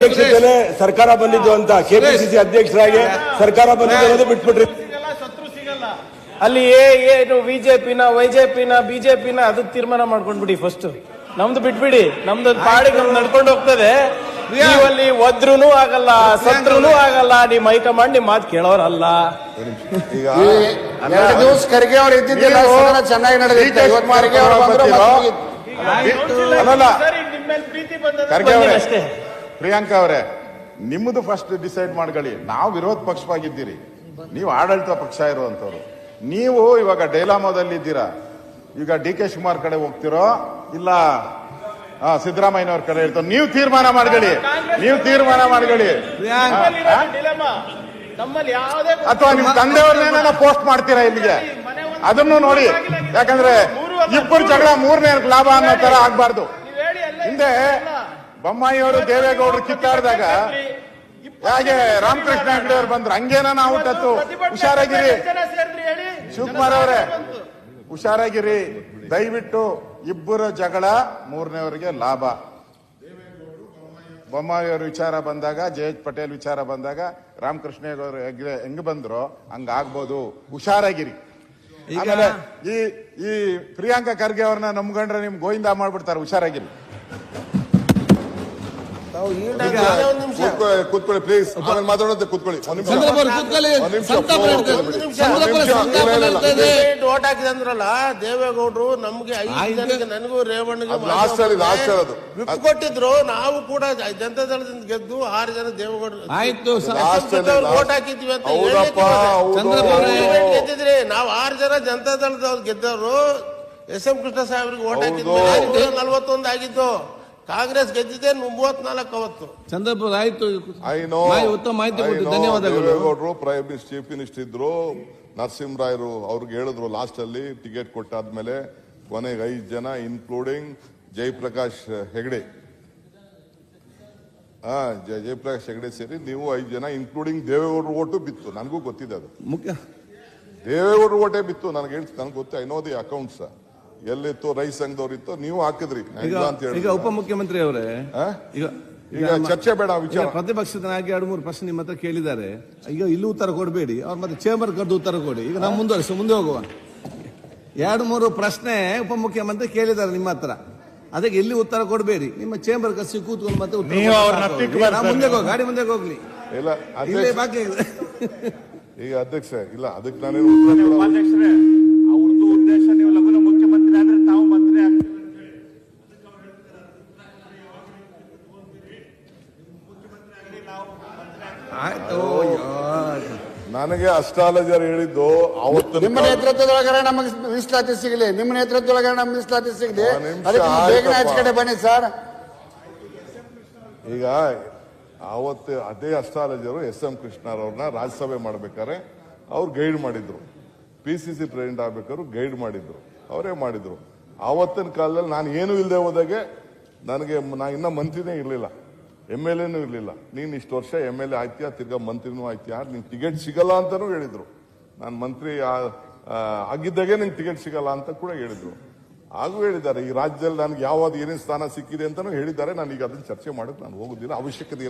ಅಧ್ಯಕ್ಷತೆಯಲ್ಲೇ ಸರ್ಕಾರ ಬಂದಿದ್ದು ಅಂತ ಕೆಪಿಸಿಸಿ ಅಧ್ಯಕ್ಷರಾಗಿ ಸರ್ಕಾರ ಬಂದಿದ್ದು ಅನ್ನೋದು ಬಿಟ್ಬಿಟ್ರಿ. ಅಲ್ಲಿ ಏ- ಏನು ಬಿಜೆಪಿನ ವೈಜೆಪಿನ ಬಿಜೆಪಿನ ಅದು ತೀರ್ಮಾನ ಮಾಡ್ಕೊಂಡ್ಬಿಡಿ ಫಸ್ಟ್ ನಮ್ದು ಬಿಟ್ಬಿಡಿ. ನಮ್ದು ಪಾಡಿಗೆ ನಮ್ದು ನಡ್ಕೊಂಡು ಹೋಗ್ತದೆ. ನೀವಲ್ಲಿ ಒದ್ರುನು ಆಗಲ್ಲ ಸತ್ರೂ ಆಗಲ್ಲ ನಿಮ್ ಹೈಕಮಾಂಡ್ ನಿಮ್ ಮಾತು ಕೇಳೋರಲ್ಲ. ಈಗ ಎರಡು ದಿವಸ ಖರ್ಗೆ ಅವ್ರು ಇದ್ದಿದ್ದಿಲ್ಲ ಸದನ ಚೆನ್ನಾಗಿ ನಡೆದಿತ್ತು. ಇವತ್ತು ಖರ್ಗೆ ಅವರು ಬಂದ್ರು? ಮತ್ತೆ ಮುಗೀತು. ಅಲ್ಲಲ್ಲ ಖರ್ಗೆ ಅವರೇ. ಅಷ್ಟೇ. ಪ್ರಿಯಾಂಕಾ ಅವರೇ ನಿಮ್ಮದು ಫಸ್ಟ್ ಡಿಸೈಡ್ ಮಾಡ್ಕೊಳ್ಳಿ. ನಾವು ವಿರೋಧ ಪಕ್ಷವಾಗಿದ್ದೀರಿ. ನೀವು ಆಡಳಿತ ಪಕ್ಷ ಇರುವಂಥವ್ರು. ನೀವು ಇವಾಗ ಡೈಲಾಮೋದಲ್ಲಿ ಇದ್ದೀರಾ? ಈಗ ಡಿ ಕೆ ಶುಮಾರ್ ಕಡೆ ಹೋಗ್ತಿರೋ? ಇಲ್ಲ ಸಿದ್ದರಾಮಯ್ಯನವ್ರ ಕಡೆ ಇರ್ತಾರೋ? ನೀವು ತೀರ್ಮಾನ ಮಾಡ್ಕೊಳ್ಳಿ. ನೀವು ತೀರ್ಮಾನ ಮಾಡ್ಕೊಳ್ಳಿ. ಅಥವಾ ನಿಮ್ ತಂದೆಯವ್ರನ್ನೇನ ಪೋಸ್ಟ್ ಮಾಡ್ತೀರಾ ಇಲ್ಲಿಗೆ? ಅದನ್ನು ನೋಡಿ. ಯಾಕಂದ್ರೆ ಇಬ್ಬರು ಜಗಳ ಮೂರನೇ ಲಾಭ ಅನ್ನೋ ತರ ಆಗ್ಬಾರ್ದು. ಹಿಂದೆ ಬೊಮ್ಮಾಯಿ ಅವರು ದೇವೇಗೌಡರು ಕಿತ್ತಾಡಿದಾಗ ಹೇಗೆ ರಾಮಕೃಷ್ಣ ಹೆಗಡೆ ಅವ್ರು ಬಂದ್ರು. ಹಂಗೇನ ನಾವು ತತ್ತು. ಹುಷಾರಾಗಿರಿ. ಶಿವಕುಮಾರ್ ಅವರೇ. ಹುಷಾರಾಗಿರಿ. ದಯವಿಟ್ಟು ಇಬ್ಬರ ಜಗಳ ಮೂರನೇವರಿಗೆ ಲಾಭ. ಬೊಮ್ಮಾಯಿ ಅವ್ರ ವಿಚಾರ ಬಂದಾಗ ಜಯೇಶ್ ಪಟೇಲ್ ವಿಚಾರ ಬಂದಾಗ ರಾಮಕೃಷ್ಣ ಅವರು ಹೆಂಗ್ ಬಂದ್ರು ಹಂಗ ಆಗ್ಬೋದು ಹುಷಾರಾಗಿರಿ ಆಮೇಲೆ ಈ ಈ ಪ್ರಿಯಾಂಕಾ ಖರ್ಗೆ ಅವ್ರನ್ನ ನಮ್ಗಂಡ್ರೆ ನಿಮ್ ಗೋವಿಂದ ಮಾಡ್ಬಿಡ್ತಾರೆ. ಹುಷಾರಾಗಿರಿ. ಕೂತ್ಕೊಳ್ಳಿ ಕೂತ್ಕೊಳ್ಳಿ ಪ್ಲೀಸ್ ಆಮೇಲೆ ಮಾತಾಡೋದು ಕೂತ್ಕೊಳ್ಳಿ. ಒಂದ್ ನಿಮಿಷ. ಒಂದ್ ನಿಮಿಷ. ಓಟ್ ಹಾಕಿದೆ ಅಂದ್ರಲ್ಲ ದೇವೇಗೌಡರು ನಮ್ಗೆ ಐದು ಜನಕ್ಕೆ ನನಗೂ ರೇವಣ್ಣಗೆ ಲಾಸ್ಟ್ ಅಲ್ಲಿ ಲಾಸ್ಟ್ ಅದು. ವಿಪ್ ಕೊಟ್ಟಿದ್ರು ನಾವು ಕೂಡ ಜನತಾ ದಳದಿಂದ ಗೆದ್ದು ಆರು ಜನ ದೇವೇಗೌಡರು ಆಯ್ತು ಲಾಸ್ಟ್ ಅಲ್ಲಿ ಓಟ್ ಹಾಕಿದ್ವಿ ಅಂತ. ಗೆದ್ದಿದ್ರಿ? ನಾವು ಆರು ಜನ ಜನತಾ ದಳದವ್ರು ಗೆದ್ದವರು ಎಸ್ ಎಂ ಕೃಷ್ಣ ಸಾಹೇಬ್ರಿಗೆ ಓಟ್ ಹೌದು. ಹಾಕಿದ್ವಿ ನಲ್ವತ್ತೊಂದು ಆಗಿದ್ದು. ಕಾಂಗ್ರೆಸ್ ಗೆದ್ದಿದೆ ಮೂವತ್ನಾಲ್ಕು ಅವತ್ತು. ಚಂದ್ರಪುರ ಆಯ್ತು. ಐ ನೋ ಮಾಹಿತಿ- ಉತ್ತಮ ಮಾಹಿತಿ ಕೊಟ್ಟು ಧನ್ಯವಾದಗಳು. ದೇವೇಗೌಡರು ಪ್ರೈಮ್ ಮಿನಿಸ್ಟರ್ ಚೀಫ್ ಮಿನಿಸ್ಟರ್ ಇದ್ರು. ನರಸಿಂಹರಾಯರು ಅವ್ರಿಗೆ ಹೇಳಿದ್ರು ಲಾಸ್ಟ್ ಅಲ್ಲಿ ಟಿಕೆಟ್ ಕೊಟ್ಟಾದ್ಮೇಲೆ ಕೊನೆಗೆ ಐದು ಜನ ಇನ್ಕ್ಲೂಡಿಂಗ್ ಜಯಪ್ರಕಾಶ್ ಹೆಗಡೆ. ಹಾ ಜಯ- ಜಯಪ್ರಕಾಶ್ ಹೆಗಡೆ ಸೇರಿ ನೀವು ಐದು ಜನ ಇನ್ಕ್ಲೂಡಿಂಗ್ ದೇವೇಗೌಡರು ಓಟು ಬಿತ್ತು. ನನಗೂ ಗೊತ್ತಿದೆ ಅದು. ಮುಖ್ಯ. ದೇವೇಗೌಡರು ಓಟೇ ಬಿತ್ತು. ನನಗೆ ಹೇಳ್ತೀನಿ ನನಗೆ ಗೊತ್ತು. ಐ ನೋ ದಿ ಅಕೌಂಟ್ಸ್ ಎಲ್ಲಿತ್ತು ರೈಸ್ ಸಂಘದವ್ರಿತ್ತು ನೀವು ಹಾಕಿದ್ರಿ. ಈಗ ಇಲ್ಲ ಅಂತ ಈಗ ಉಪಮುಖ್ಯಮಂತ್ರಿ ಅವರೇ ಈಗ ಈಗ ನಮ್ಮ- ಚರ್ಚೆ ಬೇಡ ವಿಚಾರ. ಪ್ರತಿಪಕ್ಷದ ನಾಯಕ ಎರಡು ಮೂರು ಪ್ರಶ್ನೆ ನಿಮ್ಮ ಹತ್ರ ಕೇಳಿದ್ದಾರೆ. ಈಗ ಇಲ್ಲಿ ಉತ್ತರ ಕೊಡಬೇಡಿ. ಅವ್ರ ಮತ್ತೆ ಚೇಂಬರ್ ಕರೆದು ಉತ್ತರ ಕೊಡಿ. ಈಗ ನಾವು ಮುಂದುವರಿಸಿ ಮುಂದೆ ಹೋಗುವ. ಎರಡು ಮೂರು ಪ್ರಶ್ನೆ ಉಪಮುಖ್ಯಮಂತ್ರಿ ಕೇಳಿದ್ದಾರೆ ನಿಮ್ಮ ಹತ್ರ. ಅದಕ್ಕೆ ಇಲ್ಲಿ ಉತ್ತರ ಕೊಡಬೇಡಿ. ನಿಮ್ಮ ಚೇಂಬರ್ ಕಸಿ ಕೂತ್ಕೊಂಡು ಮತ್ತೆ ಉತ್ತರ ನೀವು ಅವ್ರನ್ನ ನಾವು. ಮುಂದೆ ಹೋಗಿ ಗಾಡಿ ಮುಂದೆ ಹೋಗ್ಲಿ. ಇಲ್ಲ ಬಾಕಿ ಇದೆ. ಈಗ ಅಧ್ಯಕ್ಷ ಇಲ್ಲ ಅದಕ್ಕೆ ನಾನೇನು ಉತ್ತರ ಕೊಡಲ್ಲ. ಉಪಾಧ್ಯಕ್ಷರೇ ನನಗೆ ಅಸ್ಟ್ರಾಲಜರ್ ಹೇಳಿದ್ದು ಅವತ್ತು ನಿಮ್ಮ ನೇತೃತ್ವದೊಳಗಡೆ ನಮಗೆ ಮೀಸಲಾತಿ ಸಿಗಲಿ. ನಿಮ್ಮ ನೇತೃತ್ವದೊಳಗಡೆ ನಮ್ಗೆ ಮೀಸಲಾತಿ ಸಿಗಲಿ. ಆ ನಿಮಿಷ ಅದಕ್ಕೆ ನೀವು ಬೇಗನೆ ಆಚೆ ಕಡೆ ಬನ್ನಿ ಸರ್. ಈಗ ಅವತ್ತು ಅದೇ ಅಸ್ಟ್ರಾಲಜರು ಎಸ್ ಎಂ ಕೃಷ್ಣರವ್ರನ್ನ ರಾಜ್ಯಸಭೆ ಮಾಡ್ಬೇಕಾದ್ರೆ ಅವ್ರು ಗೈಡ್ ಮಾಡಿದ್ರು. ಪಿ ಸಿ ಸಿ ಪ್ರೆಸಿಡೆಂಟ್ ಆಗ್ಬೇಕಾದ್ರು ಗೈಡ್ ಮಾಡಿದ್ರು. ಅವರೇ ಮಾಡಿದ್ರು. ಆವತ್ತಿನ ಕಾಲದಲ್ಲಿ ನಾನು ಏನು ಇಲ್ಲದೆ ಹೋದಾಗೆ ನನಗೆ ನಾ ಇನ್ನೂ ಮಂತ್ರಿನೇ ಇರಲಿಲ್ಲ. ಎಂ ಎಲ್ ಎನೂ ಇರಲಿಲ್ಲ. ನೀನು ಇಷ್ಟು ವರ್ಷ ಎಂ ಎಲ್ ಎ ಆಯ್ತೀಯಾ? ತಿರ್ಗಾ ಮಂತ್ರಿನೂ ಆಯ್ತೀಯಾ? ನಿಂಗೆ ಟಿಕೆಟ್ ಸಿಗಲ್ಲ ಅಂತಲೂ ಹೇಳಿದರು. ನಾನು ಮಂತ್ರಿ ಆಗಿದ್ದಾಗೆ ನಿಂಗೆ ಟಿಕೆಟ್ ಸಿಗಲ್ಲ ಅಂತ ಕೂಡ ಹೇಳಿದ್ರು. ಹಾಗೂ ಹೇಳಿದ್ದಾರೆ, ಈ ರಾಜ್ಯದಲ್ಲಿ ನನಗೆ ಯಾವ್ದು ಏನೇನು ಸ್ಥಾನ ಸಿಕ್ಕಿದೆ ಅಂತಲೂ ಹೇಳಿದ್ದಾರೆ. ನಾನು ಈಗ ಅದನ್ನ ಚರ್ಚೆ ಮಾಡಕ್ಕೆ ನಾನು ಹೋಗೋದಿಲ್ಲ. ಅವಶ್ಯಕತೆ ಇಲ್ಲ.